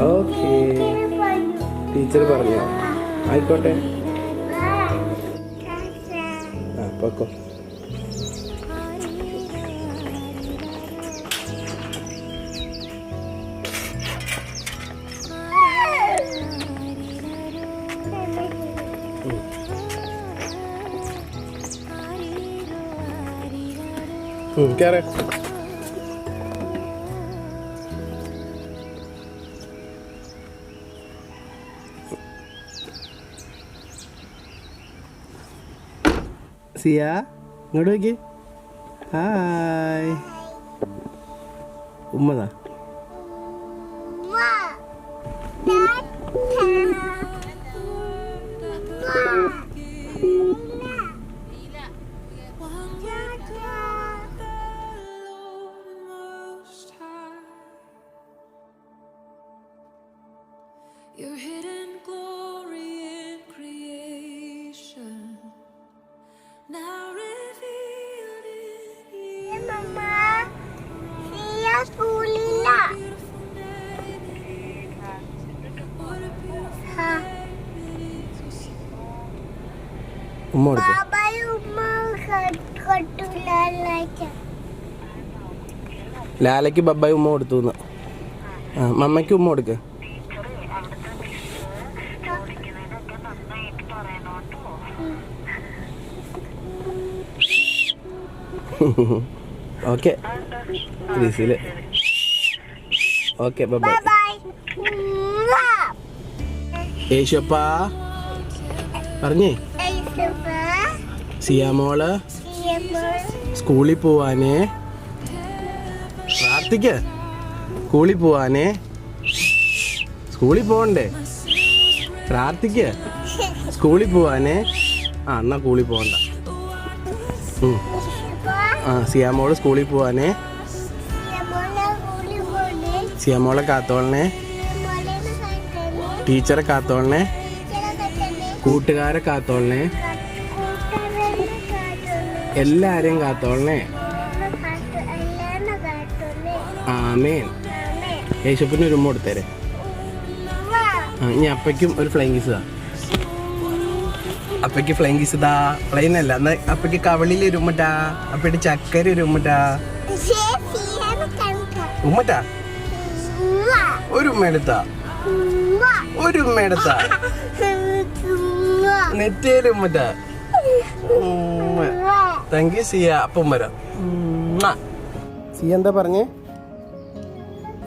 Okay. Teacher പറഞ്ഞോ? ആയിക്കോട്ടെ. ആ പൊക്കോ ഉം, സിയ ഇങ്ങോട്ട് നോക്കി. ഹായ്. ഉമ്മതാ? ഉമ്മ കട്ടൂല ലാലയ്ക്ക്. ബബ്ബായി ഉമ്മ കൊടുത്തു ആ മമ്മയ്ക്ക് ഉമ്മ കൊടുക്ക്. ഓക്കെ. ഗ്രീസിൽ. ഓക്കെ ബൈ യേശുപ്പാ പറഞ്ഞേ. സിയാമോൾ സ്കൂളിൽ പോവാനേ. പ്രാർത്ഥിക്ക. സ്കൂളിൽ പോവാനേ. സ്കൂളിൽ പോകണ്ടേ പ്രാർത്ഥിക്ക. സ്കൂളിൽ പോവാനേ. ആ എന്നാ സ്കൂളിൽ പോകണ്ട ആ സിയാമോൾ സ്കൂളിൽ പോവാനേ. സിയാമോളെ കാത്തോളണേ. ടീച്ചറെ കാത്തോളണേ. കൂട്ടുകാരെ കാത്തോളണേ. എല്ലാരെയും കാത്തോളണേ. ആമേൻ. യേശുപ്പിന് ഒരു കൊടുത്തേരെ. ഇനി അപ്പയ്ക്കും ഒരു ഫ്ലൈങ് കിസ് താ അപ്പയ്ക്ക് ഫ്ലൈങ് കിസ് താ പ്ലെയിൻ അല്ല എന്നാ അപ്പയ്ക്ക് കവളിയിൽ ഉരുമ്മട്ടാ അപ്പയുടെ ചക്കര ഒരു ഉമ്മട്ടാ ഉമ്മട്ടാ ഒരു ഉമ്മ എടുത്താ? ഒരു ഉമ്മ എടുത്താ? നെറ്റേൽ മറ്റേ. Thank you Siya. അപ്പം വരാം. സി എന്താ പറഞ്ഞേ?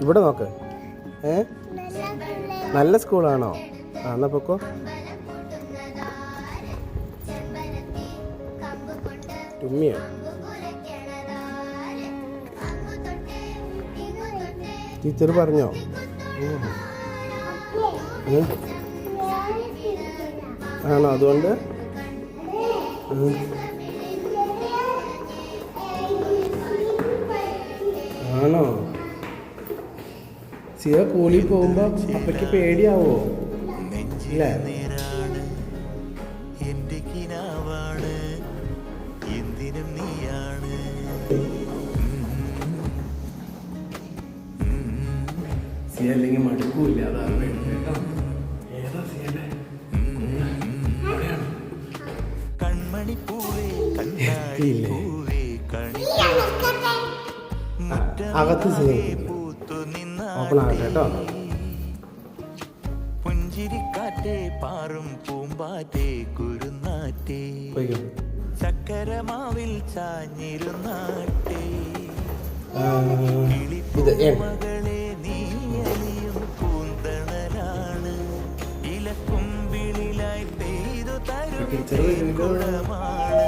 ഇവിടെ നോക്ക്. ഏ? നല്ല സ്കൂളാണോ? ആ എന്നാ പൊക്കോ. തുമ്മിയോ? ടീച്ചർ പറഞ്ഞോ? ഉം. ആണോ. അതുകൊണ്ട് ആണോ? സിയ കൂലി പോകുമ്പോ അപ്പയ്ക്ക് പേടിയാവോ? ഇല്ലേ നേരാണ് എന്റെ കിനാവാണ് എന്തിനും നീയാണ്. സിയ അല്ലെങ്കിൽ മടുക്കൂല്ല അതാണ് കണി അകത്ത് സിയ പൂത്തു നിന്ന ഓപ്പൺ കേട്ടോ. പുഞ്ചിരിക്കാറ്റേ പാറും പൂമ്പാറ്റേ കുരുന്നാറ്റേ. ചക്കരമാവിൽ ചാഞ്ഞിരുന്നാട്ടേ ഇത് മകളെ നീ അലിയും പൂന്തണലാണ്. ഇലക്കുമ്പിളിലായി പെയ്തു തരും കുളമാണ്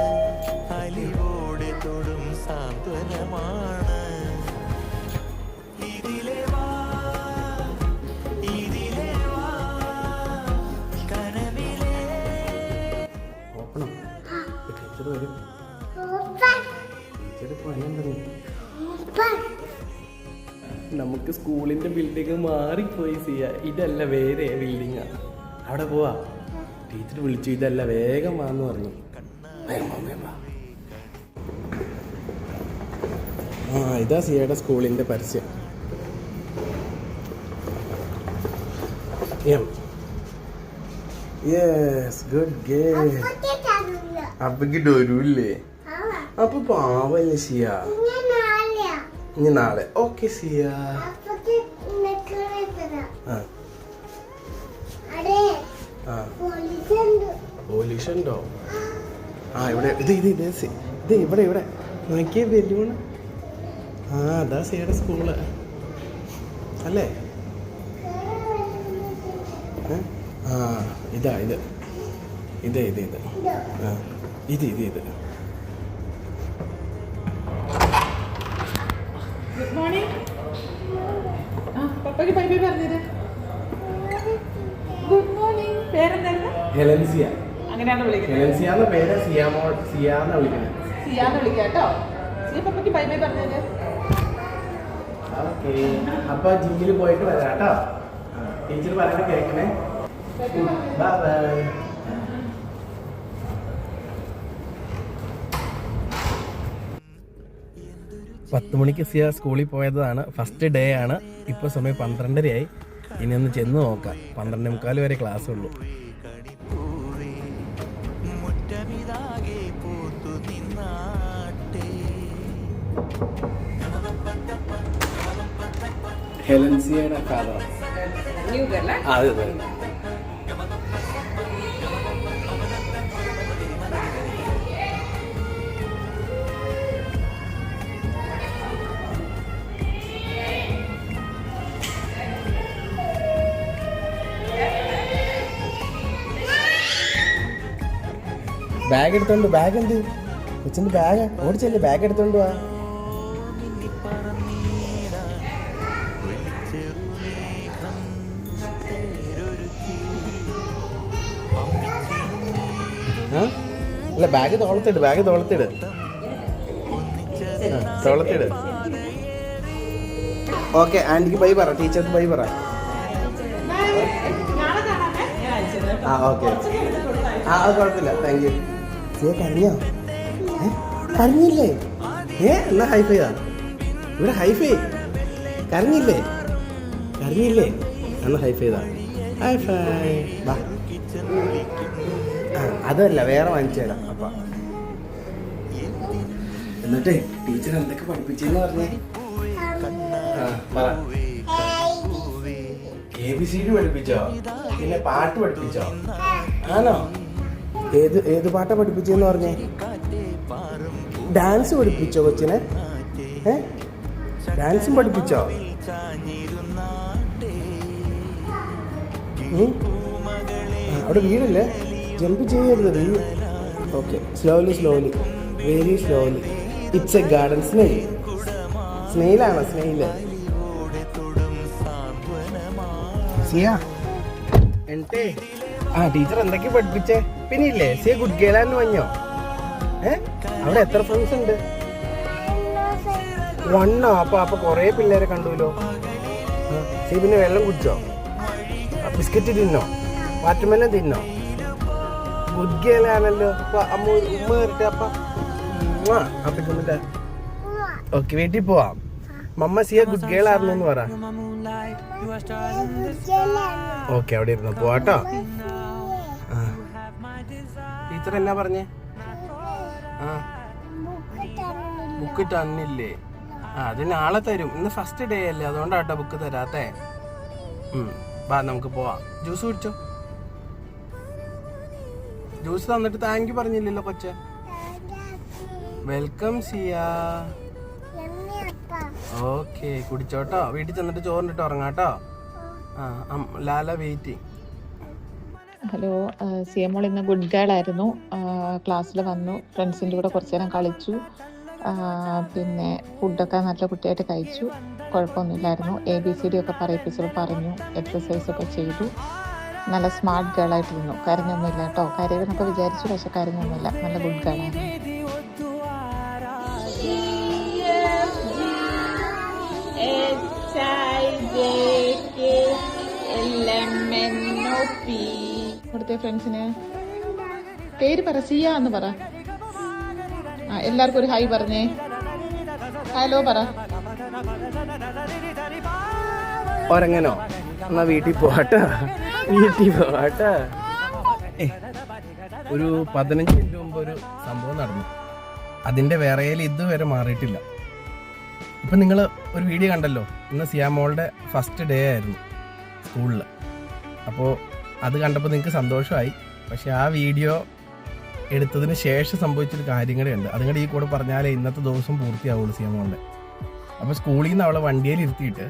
പണിയുണ്ടെന്ന് നമുക്ക് സ്കൂളിന്റെ ബിൽഡിംഗ് മാറിപ്പോയി സിയ. ഇതല്ല വേറെ ബിൽഡിംഗ് അവിടെ പോവാ. ടീച്ചർ വിളിച്ചു ഇതല്ല വേഗം വാന്ന് പറഞ്ഞു. ആ ഇതാ സിയയുടെ സ്കൂളിന്റെ പരസ്യം. എം. യെസ് ഗുഡ് ഗേ അപ്പക്ക് ഡൊരൂല്ലേ അപ്പൊ പാവല്ലേ സിയ? ഇനി നാളെ. ഓക്കെ സിയ. പോലീസ് ഉണ്ടോ ആ. ഇവിടെ ഇത് ഇത് ഇത് ഇത് ഇവിടെ ഇവിടെ. നോക്കിയേ ബലൂൺ ആ അതാ സിയുടെ സ്കൂൾ. അല്ലേ? ആ ഇതാ. ഇത് ഇതേ ഇത്. ഇത്. ആ ഇത് ഇത് ഇത്. ഹെലൻസിയ. അങ്ങനെയാണ് വിളിക്കുന്നത്? ഹെലൻസിയ എന്ന പേര് സിയാമോ സിയാന്ന വിളിക്കുന്നത്. സിയാന്ന് വിളിക്കാം കേട്ടോ. സിയ പപ്പയ്ക്ക് ബൈ ബൈ പറഞ്ഞത് ഓക്കെ. അപ്പൊ ജിമ്മിൽ പോയിട്ട് വരാം കേട്ടോ. ടീച്ചർ പറഞ്ഞ കേൾക്കണേ. Bye bye. പത്ത് മണിക്ക് സിയ സ്കൂളിൽ പോയതാണ്. ഫസ്റ്റ് ഡേ ആണ്. ഇപ്പോൾ സമയം പന്ത്രണ്ടരയായി. ഇനി ഒന്ന് ചെന്ന് നോക്കാം. പന്ത്രണ്ടേ മുക്കാൽ വരെ ക്ലാസ് ഉള്ളൂ. ഹെലൻസിയയുടെ ഗർല അതെ അതെ. ബാഗ് എടുത്തോണ്ട് ബാഗ് എന്ത്? കൊച്ചിന്റെ ബാഗ് ഓടിച്ചല്ലേ ബാഗ് എടുത്തോണ്ട് വാ. അല്ല ബാഗ് തോളത്തിട് ബാഗ് തോളത്തിട് ആ, തോളത്തിട് ഓക്കെ ആന്റിക്ക് ബൈ പറ ടീച്ചർക്ക് ബൈ പറ. ആ ഓക്കെ ആ അത് കുഴപ്പമില്ല. താങ്ക് യു ഏ കരഞ്ഞോ? കരഞ്ഞില്ലേ? ഏ എന്നാ ഹൈഫൈതാ ഇവിടെ ഹൈഫൈ കരഞ്ഞില്ലേ? കരഞ്ഞില്ലേ? എന്നാ ഹൈഫൈതാ ഹൈഫൈ ബാ. ആ അതല്ല വേറെ വാങ്ങിച്ചു തരാം. അപ്പ. എന്നിട്ടേ ടീച്ചർ എന്തൊക്കെ പഠിപ്പിച്ചെന്ന് പറഞ്ഞേ? എ ബി സി ഡി പഠിപ്പിച്ചോ? പിന്നെ പാട്ട് പഠിപ്പിച്ചോ? ആണോ? ഏത് ഏത് പാട്ടാ പഠിപ്പിച്ചെന്ന് പറഞ്ഞേ? ഡാൻസ് പഠിപ്പിച്ചോ കൊച്ചിനെ? ഡാൻസും പഠിപ്പിച്ചോ? അവിടെ വീടില്ലേ? ജമ്പ് ചെയ്യരുത്. Okay slowly slowly very slowly it's a garden snail സ്നേഹിലാണ് എന്നിട്ടേ ആ ടീച്ചർ എന്തൊക്കെ പഠിപ്പിച്ചേ? പിന്നെ ഇല്ലേ സിയ ഗുഡ് ഗേളാന്ന് പറഞ്ഞോ? ഏ? അവിടെ എത്ര ഫ്രണ്ട്സ് ഉണ്ട്? വണ്ണോ അപ്പൊ അപ്പൊ കൊറേ പിള്ളേരെ കണ്ടുല്ലോ. സിയ പിന്നെ വെള്ളം കുടിച്ചോ? ബിസ്ക്കറ്റ് തിന്നോ? വാറ്റർമെല്ലാം തിന്നോ? ഗുഡ് ആണല്ലോ അപ്പൊ അമ്മ ഉമ്മ കയറിട്ട് അപ്പ. അപ്പൊ ഓക്കെ വീട്ടിൽ പോവാം. മമ്മ സിയ ഗുഡ് ഗേൾ ആയിരുന്നു എന്ന് പറ. ഓക്കെ അവിടെ ഇരുന്ന് പോവാട്ടോ ടീച്ചർ എന്നാ പറഞ്ഞേ? ആ. ബുക്ക് തന്നില്ലേ? ആ അത് നാളെ തരും. ഇന്ന് ഫസ്റ്റ് ഡേ അല്ലേ? അതുകൊണ്ടാട്ടോ ബുക്ക് തരാത്തേ. വാ നമുക്ക് പോവാം. ജ്യൂസ് കുടിച്ചോ? ജ്യൂസ് തന്നിട്ട് താങ്ക് യു പറഞ്ഞില്ലല്ലോ കൊച്ചെ. വെൽക്കം സിയ ഓക്കെ കുടിച്ചോട്ടോ. വീട്ടിൽ ചെന്നിട്ട് ചോറിനിട്ട് ഉറങ്ങാട്ടോ. ആ Lala waiting hello C M ഇന്ന് ഗുഡ് ഗേൾ ആയിരുന്നു. ക്ലാസ്സിൽ വന്നു. ഫ്രണ്ട്സിന്റെ കൂടെ കുറച്ച് നേരം കളിച്ചു. പിന്നെ ഫുഡൊക്കെ നല്ല കുട്ടിയായിട്ട് കഴിച്ചു. കുഴപ്പമൊന്നുമില്ലായിരുന്നു. എ ബി സി ഡി ഒക്കെ പറയിപ്പിച്ചപ്പോൾ പറഞ്ഞു. എക്സസൈസ് ഒക്കെ ചെയ്തു. നല്ല സ്മാർട്ട് ഗേളായിട്ടിരുന്നു. കരഞ്ഞൊന്നുമില്ല കേട്ടോ. കരയുമെന്നൊക്കെ വിചാരിച്ചു പക്ഷെ കരഞ്ഞൊന്നുമില്ല. നല്ല ഗുഡ് ഗേളായിരുന്നു. ഇവിടുത്തെ ഫ്രണ്ട്സിന് പേര് പറ സിയ എന്ന് പറ. ആ എല്ലാവർക്കും ഒരു ഹായ് പറഞ്ഞേ. ഹലോ പറ. ഒരങ്ങനോ? എന്നാ വീട്ടിൽ പോവാട്ടോ. ഒരു പതിനഞ്ച് മിനിറ്റ് മുമ്പ് ഒരു സംഭവം നടന്നു. അതിന്റെ വേറെയിൽ ഇതുവരെ മാറിയിട്ടില്ല. ഇപ്പം നിങ്ങൾ ഒരു വീഡിയോ കണ്ടല്ലോ? ഇന്ന് സിയാമോളുടെ ഫസ്റ്റ് ഡേ ആയിരുന്നു സ്കൂളിൽ അപ്പോൾ അത് കണ്ടപ്പോൾ നിങ്ങൾക്ക് സന്തോഷമായി. പക്ഷെ ആ വീഡിയോ എടുത്തതിന് ശേഷം സംഭവിച്ചൊരു കാര്യം കൂടെ ഉണ്ട്. അതും കൂടെ ഈ കൂടെ പറഞ്ഞാലേ ഇന്നത്തെ ദിവസം പൂർത്തിയാവുള്ളൂ സിയാമോളുടെ. അപ്പോൾ സ്കൂളിൽ നിന്ന് അവളെ വണ്ടിയിൽ ഇരുത്തിയിട്ട്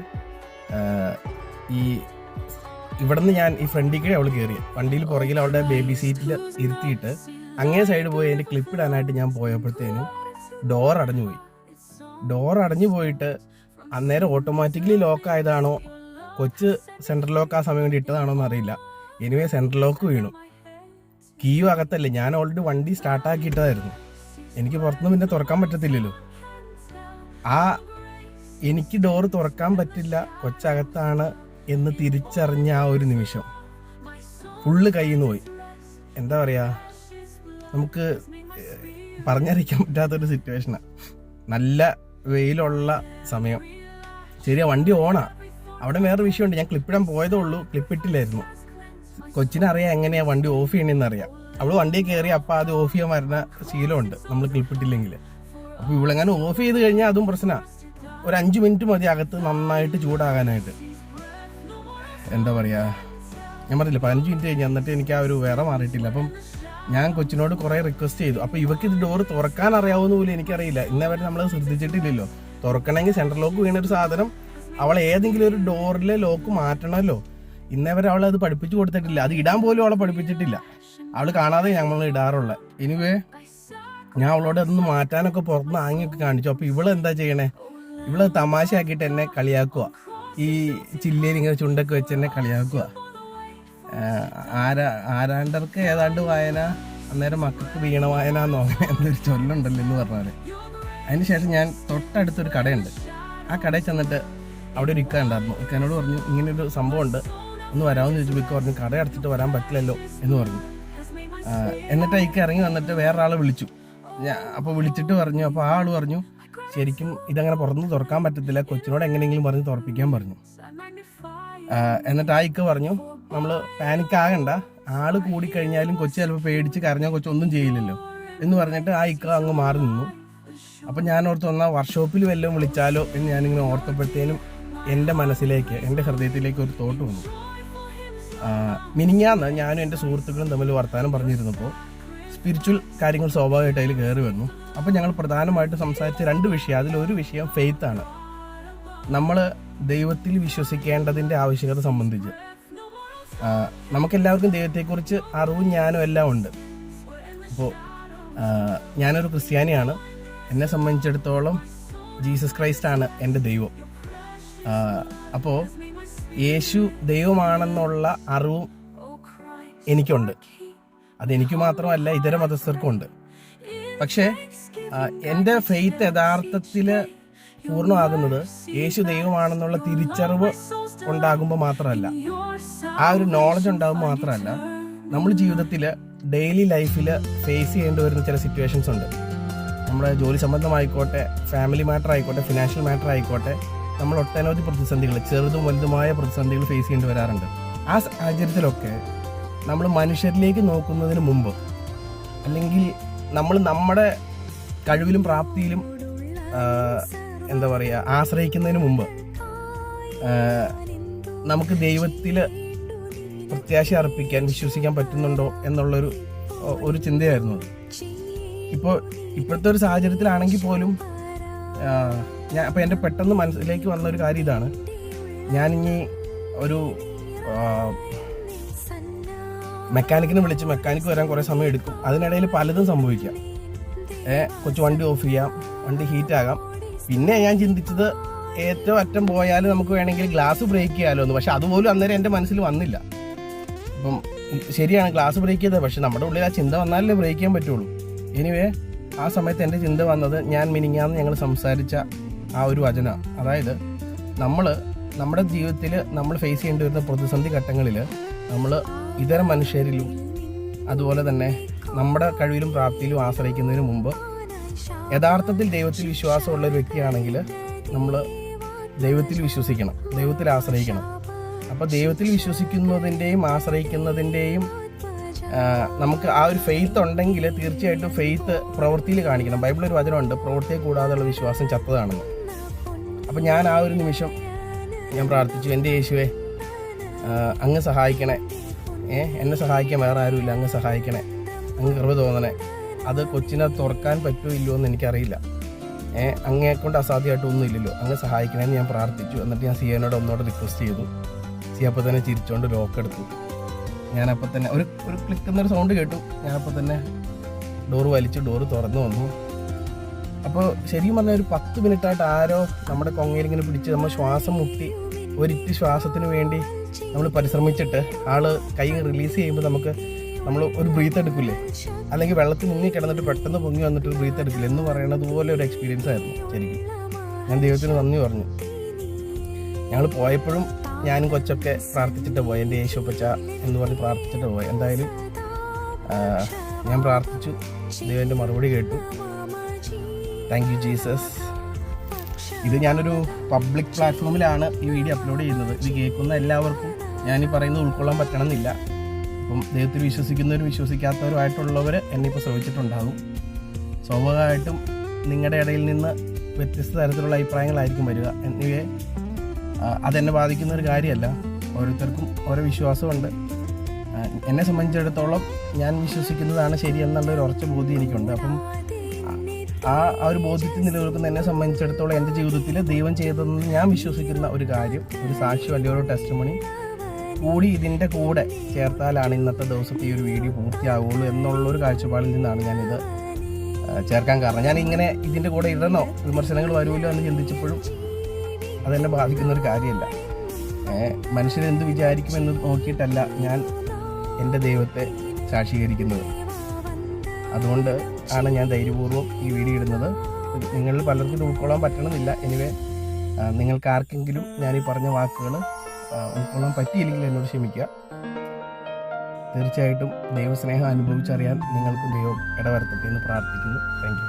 ഈ ഇവിടെ നിന്ന് ഞാൻ ഈ ഫ്രണ്ടിൽ കൂടെ അവൾ കയറി വണ്ടിയിൽ പുറകിൽ അവളുടെ ബേബി സീറ്റിൽ ഇരുത്തിയിട്ട് അങ്ങേ സൈഡ് പോയി അതിന്റെ ക്ലിപ്പ് ഇടാനായിട്ട് ഞാൻ പോയപ്പോഴത്തേനും ഡോർ അടഞ്ഞു പോയി. ഡോർ അടഞ്ഞു പോയിട്ട് അന്നേരം ഓട്ടോമാറ്റിക്കലി ലോക്ക് ആയതാണോ? കൊച്ച് സെൻട്രൽ ലോക്ക് ആ സമയം കൊണ്ട് ഇട്ടതാണോ എന്നറിയില്ല. എനിവേ സെൻട്രൽ ലോക്ക് വീണു. കീയും അകത്തല്ലേ. ഞാൻ ഓൾറെഡി വണ്ടി സ്റ്റാർട്ടാക്കിയിട്ടതായിരുന്നു എനിക്ക് പുറത്തുനിന്ന് പിന്നെ തുറക്കാൻ പറ്റത്തില്ലല്ലോ. ആ എനിക്ക് ഡോറ് തുറക്കാൻ പറ്റില്ല. കൊച്ചകത്താണ് എന്ന് തിരിച്ചറിഞ്ഞ ആ ഒരു നിമിഷം. ഫുള്ള് കയ്യിൽ നിന്ന് പോയി. എന്താ പറയുക നമുക്ക് പറഞ്ഞറിയിക്കാൻ പറ്റാത്തൊരു സിറ്റുവേഷനാണ് നല്ല വെയിലുള്ള സമയം. ശരിയാ വണ്ടി ഓണാ. അവിടെ വേറെ വിഷയമുണ്ട്. ഞാൻ ക്ലിപ്പിടാൻ പോയതേ ഉള്ളൂ. ക്ലിപ്പിട്ടില്ലായിരുന്നു കൊച്ചിനറിയാം എങ്ങനെയാണ് വണ്ടി ഓഫ് ചെയ്യണമെന്ന് അറിയാം അവൾ വണ്ടി കയറി അപ്പം അത് ഓഫ് ചെയ്യാൻ വരുന്ന ശീലമുണ്ട്. നമ്മൾ ക്ലിപ്പിട്ടില്ലെങ്കിൽ അപ്പോൾ ഇവളെങ്ങനെ ഓഫ് ചെയ്ത് കഴിഞ്ഞാൽ അതും പ്രശ്നമാണ് ഒരു അഞ്ച് മിനിറ്റ് മതി അകത്ത് നന്നായിട്ട് ചൂടാകാനായിട്ട്. എന്താ പറയുക ഞാൻ പറഞ്ഞില്ല പതിനഞ്ച് മിനിറ്റ് കഴിഞ്ഞ് എന്നിട്ട് എനിക്ക് ആ ഒരു വേറെ മാറിയിട്ടില്ല. അപ്പം ഞാൻ കൊച്ചിനോട് കുറേ റിക്വസ്റ്റ് ചെയ്തു. അപ്പോൾ ഇവക്ക് ഇത് ഡോർ തുറക്കാൻ അറിയാവുന്ന പോലും എനിക്കറിയില്ല. ഇന്നേ വരെ നമ്മൾ ശ്രദ്ധിച്ചിട്ടില്ലല്ലോ. തുറക്കണമെങ്കിൽ സെൻട്രൽ ലോക്ക് വീണൊരു സാധനം അവൾ ഏതെങ്കിലും ഒരു ഡോറിലെ ലോക്ക് മാറ്റണമല്ലോ. ഇന്നേ വരെ അവൾ അത് പഠിപ്പിച്ചു കൊടുത്തിട്ടില്ല. അത് ഇടാൻ പോലും അവളെ പഠിപ്പിച്ചിട്ടില്ല. അവൾ കാണാതെ ഞങ്ങൾ ഇടാറുള്ള. ഇനിവേ ഞാൻ അവളോട് അതൊന്ന് മാറ്റാനൊക്കെ പുറത്ത് ആങ്ങിയൊക്കെ കാണിച്ചു. അപ്പോൾ ഇവളെന്താ ചെയ്യണേ? ഇവൾ തമാശയാക്കിയിട്ട് എന്നെ കളിയാക്കുക ഈ ചില്ലയിൽ ഇങ്ങനെ ചുണ്ടൊക്കെ വെച്ച് തന്നെ കളിയാക്കുക. ആരാ ആരാണ്ടർക്ക് ഏതാണ്ട് വായന അന്നേരം മക്കൾക്ക് വീണ വായന എന്നോ അങ്ങനെ എന്തൊരു ചൊല്ലുണ്ടല്ലോ എന്ന് പറഞ്ഞാൽ അതിനുശേഷം ഞാൻ തൊട്ടടുത്തൊരു കടയുണ്ട്. ആ കടയിൽ ചെന്നിട്ട് അവിടെ ഒരു ഇക്ക ഉണ്ടായിരുന്നു. ഇക്കാനോട് പറഞ്ഞു ഇങ്ങനൊരു ഒരു സംഭവം ഉണ്ട് ഒന്ന് വരാമെന്ന് ചോദിച്ചപ്പോൾ ഇക്ക പറഞ്ഞു കട അടച്ചിട്ട് വരാൻ പറ്റില്ലല്ലോ എന്ന് പറഞ്ഞു. എന്നിട്ട് ഇക്ക ഇറങ്ങി വന്നിട്ട് വേറൊരാളെ വിളിച്ചു. അപ്പോൾ വിളിച്ചിട്ട് പറഞ്ഞു അപ്പോൾ ആ ആൾ പറഞ്ഞു ശരിക്കും ഇതങ്ങനെ പുറത്ത് തുറക്കാൻ പറ്റത്തില്ല. കൊച്ചിനോട് എങ്ങനെയെങ്കിലും പറഞ്ഞ് തുറപ്പിക്കാൻ പറഞ്ഞു. എന്നിട്ട് ആ ഇക്ക പറഞ്ഞു നമ്മൾ പാനിക് ആകണ്ട ആൾ കൂടിക്കഴിഞ്ഞാലും കൊച്ചു ചിലപ്പോൾ പേടിച്ച് കരഞ്ഞാൽ കൊച്ചു ഒന്നും ചെയ്യില്ലല്ലോ. എന്ന് പറഞ്ഞിട്ട് ആ ഇക്ക അങ്ങ് മാറി നിന്നു. അപ്പം ഞാൻ ഓർത്ത് വന്നാൽ വർക്ക്ഷോപ്പിൽ വല്ലതും വിളിച്ചാലോ എന്ന് ഞാനിങ്ങനെ ഓർത്തപ്പോഴത്തേനും എന്റെ മനസ്സിലേക്ക് എന്റെ ഹൃദയത്തിലേക്ക് ഒരു തോട്ട് വന്നു. മിനിങ്ങാന്ന് ഞാനും എന്റെ സുഹൃത്തുക്കളും തമ്മിൽ വർത്തമാനം പറഞ്ഞിരുന്നപ്പോൾ സ്പിരിച്വൽ കാര്യങ്ങൾ സ്വാഭാവികമായിട്ട് അതിൽ കയറി വന്നു. അപ്പോൾ ഞങ്ങൾ പ്രധാനമായിട്ട് സംസാരിച്ച രണ്ട് വിഷയം. അതിലൊരു വിഷയം ഫെയ്ത്ത് ആണ്. നമ്മൾ ദൈവത്തിൽ വിശ്വസിക്കേണ്ടതിന്റെ ആവശ്യകത സംബന്ധിച്ച്. നമുക്കെല്ലാവർക്കും ദൈവത്തെക്കുറിച്ച് അറിവും ജ്ഞാനവും എല്ലാം ഉണ്ട്. അപ്പോൾ ഞാനൊരു ക്രിസ്ത്യാനിയാണ്. എന്നെ സംബന്ധിച്ചിടത്തോളം ജീസസ് ക്രൈസ്റ്റ് ആണ് എന്റെ ദൈവം. അപ്പോൾ യേശു ദൈവമാണെന്നുള്ള അറിവും എനിക്കുണ്ട്. അതെനിക്ക് മാത്രമല്ല ഇതര മതസ്ഥർക്കും ഉണ്ട്. പക്ഷേ എന്റെ ഫെയ്ത്ത് യഥാർത്ഥത്തിൽ പൂർണമാകുന്നത് യേശു ദൈവമാണെന്നുള്ള തിരിച്ചറിവ് ഉണ്ടാകുമ്പോൾ മാത്രമല്ല. ആ ഒരു നോളജ് ഉണ്ടാകുമ്പോൾ മാത്രമല്ല നമ്മൾ ജീവിതത്തിൽ ഡെയിലി ലൈഫിൽ ഫേസ് ചെയ്യേണ്ടി വരുന്ന ചില സിറ്റുവേഷൻസ് ഉണ്ട്. നമ്മുടെ ജോലി സംബന്ധമായിക്കോട്ടെ ഫാമിലി മാറ്റർ ആയിക്കോട്ടെ ഫിനാൻഷ്യൽ മാറ്റർ ആയിക്കോട്ടെ നമ്മൾ ഒട്ടനവധി പ്രതിസന്ധികൾ ചെറുതും വലുതുമായ പ്രതിസന്ധികൾ ഫേസ് ചെയ്യേണ്ടി വരാറുണ്ട്. ആ സാഹചര്യത്തിലൊക്കെ നമ്മൾ മനുഷ്യരിലേക്ക് നോക്കുന്നതിന് മുമ്പ് അല്ലെങ്കിൽ നമ്മൾ നമ്മുടെ കഴിവിലും പ്രാപ്തിയിലും എന്താ പറയുക ആശ്രയിക്കുന്നതിന് മുമ്പ് നമുക്ക് ദൈവത്തിൽ പ്രത്യാശ അർപ്പിക്കാൻ വിശ്വസിക്കാൻ പറ്റുന്നുണ്ടോ എന്നുള്ളൊരു ഒരു ചിന്തയായിരുന്നു അത്. ഇപ്പോൾ ഇപ്പോഴത്തെ ഒരു സാഹചര്യത്തിലാണെങ്കിൽ പോലും ഞാൻ അപ്പോൾ എന്റെ പെട്ടെന്ന് മനസ്സിലേക്ക് വന്ന ഒരു കാര്യം ഇതാണ്. ഞാനിനി ഒരു മെക്കാനിക്കിനെ വിളിച്ച് മെക്കാനിക്ക് വരാൻ കുറേ സമയം എടുക്കും. അതിനിടയിൽ പലതും സംഭവിക്കാം. കൊച്ചു വണ്ടി ഓഫ് ചെയ്യാം വണ്ടി ഹീറ്റാകാം പിന്നെ ഞാൻ ചിന്തിച്ചത് ഏറ്റവും അറ്റം പോയാൽ നമുക്ക് വേണമെങ്കിൽ ഗ്ലാസ് ബ്രേക്ക് ചെയ്യാമല്ലോ എന്ന്. പക്ഷെ അതുപോലും അന്നേരം എന്റെ മനസ്സിൽ വന്നില്ല. അപ്പം ശരിയാണ് ഗ്ലാസ് ബ്രേക്ക് ചെയ്തത്. പക്ഷെ നമ്മുടെ ഉള്ളിൽ ആ ചിന്ത വന്നാലേ ബ്രേക്ക് ചെയ്യാൻ പറ്റുള്ളൂ. എനിവേ ആ സമയത്ത് എന്റെ ചിന്ത വന്നത് ഞാൻ മിനിങ്ങാന്ന് ഞങ്ങൾ സംസാരിച്ച ആ ഒരു വചന. അതായത് നമ്മൾ നമ്മുടെ ജീവിതത്തിൽ നമ്മൾ ഫേസ് ചെയ്യേണ്ടി വരുന്ന പ്രതിസന്ധി ഘട്ടങ്ങളിൽ നമ്മൾ ഇതര മനുഷ്യരിലും അതുപോലെ തന്നെ നമ്മുടെ കഴിവിലും പ്രാപ്തിയിലും ആശ്രയിക്കുന്നതിന് മുമ്പ് യഥാർത്ഥത്തിൽ ദൈവത്തിൽ വിശ്വാസമുള്ള ഒരു വ്യക്തിയാണെങ്കിൽ നമ്മൾ ദൈവത്തിൽ വിശ്വസിക്കണം ദൈവത്തിൽ ആശ്രയിക്കണം. അപ്പോൾ ദൈവത്തിൽ വിശ്വസിക്കുന്നതിന്റെയും ആശ്രയിക്കുന്നതിന്റെയും നമുക്ക് ആ ഒരു ഫെയ്ത്ത് ഉണ്ടെങ്കിൽ തീർച്ചയായിട്ടും ഫെയ്ത്ത് പ്രവൃത്തിയിൽ കാണിക്കണം. ബൈബിളിൽ ഒരു വചനമുണ്ട് പ്രവൃത്തിയെ കൂടാതെയുള്ള വിശ്വാസം ചത്തതാണെന്ന്. അപ്പം ഞാൻ ആ ഒരു നിമിഷം ഞാൻ പ്രാർത്ഥിച്ചു എന്റെ യേശുവെ അങ്ങ് സഹായിക്കണേ. ഏ എന്നെ സഹായിക്കാൻ വേറെ ആരുമില്ല. അങ്ങ് സഹായിക്കണേ. അങ്ങ് കൃപ തോന്നണേ. അത് കൊച്ചിനെ തുറക്കാൻ പറ്റുമോ ഇല്ലയോ എന്ന് എനിക്കറിയില്ല. ഏഹ് അങ്ങേ കൊണ്ട് അസാധ്യമായിട്ടൊന്നും ഇല്ലല്ലോ. അങ്ങ് സഹായിക്കണേന്ന് ഞാൻ പ്രാർത്ഥിച്ചു. എന്നിട്ട് ഞാൻ സിയനോട് ഒന്നോട് റിക്വസ്റ്റ് ചെയ്തു. സി അപ്പോൾ തന്നെ ചിരിച്ചുകൊണ്ട് ലോക്ക് എടുത്തു. ഞാനപ്പോൾ തന്നെ ഒരു ഒരു ക്ലിക്ക് എന്നൊരു സൗണ്ട് കേട്ടു. ഞാനപ്പോൾ തന്നെ ഡോറ് വലിച്ചു ഡോറ് തുറന്നു വന്നു. അപ്പോൾ ശരിക്കും പറഞ്ഞാൽ ഒരു പത്ത് മിനിറ്റായിട്ട് ആരോ നമ്മുടെ കൊങ്ങയിൽ ഇങ്ങനെ പിടിച്ച് നമ്മൾ ശ്വാസം മുട്ടി ഒരിറ്റ് ശ്വാസത്തിന് വേണ്ടി നമ്മൾ പരിശ്രമിച്ചിട്ട് ആൾ കൈ റിലീസ് ചെയ്യുമ്പോൾ നമുക്ക് നമ്മൾ ഒരു ബ്രീത്ത് എടുക്കില്ലേ? അല്ലെങ്കിൽ വെള്ളത്തിൽ മുങ്ങി കിടന്നിട്ട് പെട്ടെന്ന് പൊങ്ങി വന്നിട്ട് ഒരു ബ്രീത്ത് എടുക്കില്ല? എന്ന് പറയുന്നത് പോലെ ഒരു എക്സ്പീരിയൻസ് ആയിരുന്നു ശരിക്കും. ഞാൻ ദൈവത്തിന് നന്ദി പറഞ്ഞു. ഞങ്ങൾ പോയപ്പോഴും ഞാനും കൊച്ചൊക്കെ പ്രാർത്ഥിച്ചിട്ട് പോയി. എന്റെ യേശുപ്പച്ച എന്ന് പറഞ്ഞ് പ്രാർത്ഥിച്ചിട്ട് പോയി. എന്തായാലും ഞാൻ പ്രാർത്ഥിച്ചു. ദൈവന്റെ മറുപടി കേട്ടു. താങ്ക് യു ജീസസ് ഇത് ഞാനൊരു പബ്ലിക് പ്ലാറ്റ്ഫോമിലാണ് ഈ വീഡിയോ അപ്ലോഡ് ചെയ്യുന്നത്. ഇത് കേൾക്കുന്ന എല്ലാവർക്കും ഞാൻ ഈ പറയുന്നത് ഉൾക്കൊള്ളാൻ പറ്റണമെന്നില്ല. അപ്പം ദൈവത്തിൽ വിശ്വസിക്കുന്നവരും വിശ്വസിക്കാത്തവരുമായിട്ടുള്ളവർ എന്നെ ഇപ്പോൾ ശ്രമിച്ചിട്ടുണ്ടാകും. സ്വാഭാവികമായിട്ടും നിങ്ങളുടെ ഇടയിൽ നിന്ന് വ്യത്യസ്ത തരത്തിലുള്ള അഭിപ്രായങ്ങളായിരിക്കും വരിക. എന്നിവയെ അതെന്നെ ബാധിക്കുന്ന ഒരു കാര്യമല്ല. ഓരോരുത്തർക്കും ഓരോ വിശ്വാസമുണ്ട്. എന്നെ സംബന്ധിച്ചിടത്തോളം ഞാൻ വിശ്വസിക്കുന്നതാണ് ശരിയെന്നുള്ള ഒരു ഉറച്ച ബോധ്യം എനിക്കുണ്ട്. അപ്പം ആ ഒരു ബോധ്യത്തിൽ നിലനിൽക്കുന്ന എന്നെ സംബന്ധിച്ചിടത്തോളം എന്റെ ജീവിതത്തിൽ ദൈവം ചെയ്തതെന്ന് ഞാൻ വിശ്വസിക്കുന്ന ഒരു കാര്യം ഒരു സാക്ഷി വലിയ ഒരു ടെസ്റ്റ് മണി കൂടി ഇതിന്റെ കൂടെ ചേർത്താലാണ് ഇന്നത്തെ ദിവസത്തെ ഈ ഒരു വീഡിയോ പൂർത്തിയാവുള്ളൂ എന്നുള്ളൊരു കാഴ്ചപ്പാടിൽ നിന്നാണ് ഞാനിത് ചേർക്കാൻ കാരണം. ഞാൻ ഇങ്ങനെ ഇതിന്റെ കൂടെ ഇടണോ? വിമർശനങ്ങൾ വരുമല്ലോ എന്ന് ചിന്തിച്ചപ്പോഴും അതെന്നെ ബാധിക്കുന്ന ഒരു കാര്യമല്ല. മനുഷ്യൻ എന്ത് വിചാരിക്കുമെന്ന് നോക്കിയിട്ടല്ല ഞാൻ എന്റെ ദൈവത്തെ സാക്ഷീകരിക്കുന്നത്. അതുകൊണ്ട് ആണ് ഞാൻ ധൈര്യപൂർവം ഈ വീഡിയോ ഇടുന്നത്. നിങ്ങളിൽ പലർക്കും ഉൾക്കൊള്ളാൻ പറ്റണമെന്നില്ല. എനിവേ നിങ്ങൾക്ക് ആർക്കെങ്കിലും ഞാൻ ഈ പറഞ്ഞ വാക്കുകൾ ഉൾക്കൊള്ളാൻ പറ്റിയില്ലെങ്കിൽ എന്നോട് ക്ഷമിക്കുക. തീർച്ചയായിട്ടും ദൈവസ്നേഹം അനുഭവിച്ചറിയാൻ നിങ്ങൾക്ക് ദൈവം ഇടവരുത്തട്ടെ എന്ന് പ്രാർത്ഥിക്കുന്നു. താങ്ക്